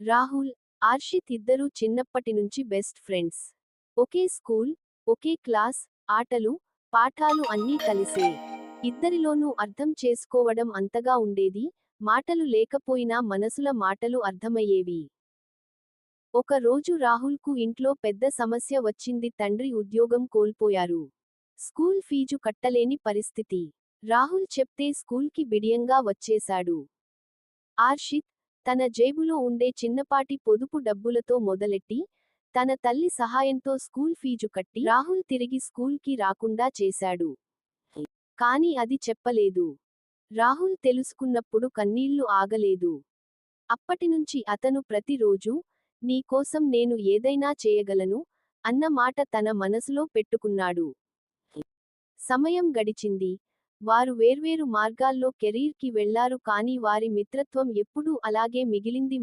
రాహుల్ ఆర్షిత్ ఇద్దరూ చిన్నప్పటినుంచి best friends. ఒకే స్కూల్ ఒకే క్లాస్ ఆటలు పాఠాలు అన్నీ కలిసే. ఇద్దరిలోనూ అర్థం చేసుకోవడం అంతగా ఉండేది మాటలు లేకపోయినా మనసుల మాటలు అర్థమయ్యేవి. ఒక రోజు రాహుల్కు ఇంట్లో పెద్ద సమస్య వచ్చింది తండ్రి ఉద్యోగం కోల్పోయారు. స్కూల్ ఫీజు కట్టలేని పరిస్థితి. రాహుల్ చెప్తే స్కూల్కి బిడియంగా వచ్చేశాడు. ఆర్షిత్ తన జేబులో ఉండే చిన్నపాటి పొదుపు డబ్బులతో మొదలెట్టి తన తల్లి సహాయంతో స్కూల్ ఫీజు కట్టి రాహుల్ తిరిగి స్కూల్కి రాకుండా చేశాడు. కాని అది చెప్పలేదు. రాహుల్ తెలుసుకున్నప్పుడు కన్నీళ్ళు ఆగలేదు. అప్పటినుంచి అతను ప్రతిరోజూ నీకోసం నేను ఏదైనా చేయగలను అన్న మాట తన మనసులో పెట్టుకున్నాడు. సమయం గడిచింది. వారు వేర్వేరు మార్గాల్లో కెరీర్కి వెళ్ళారు కానీ వారి మిత్రత్వం ఎప్పుడూ అలాగే మిగిలింది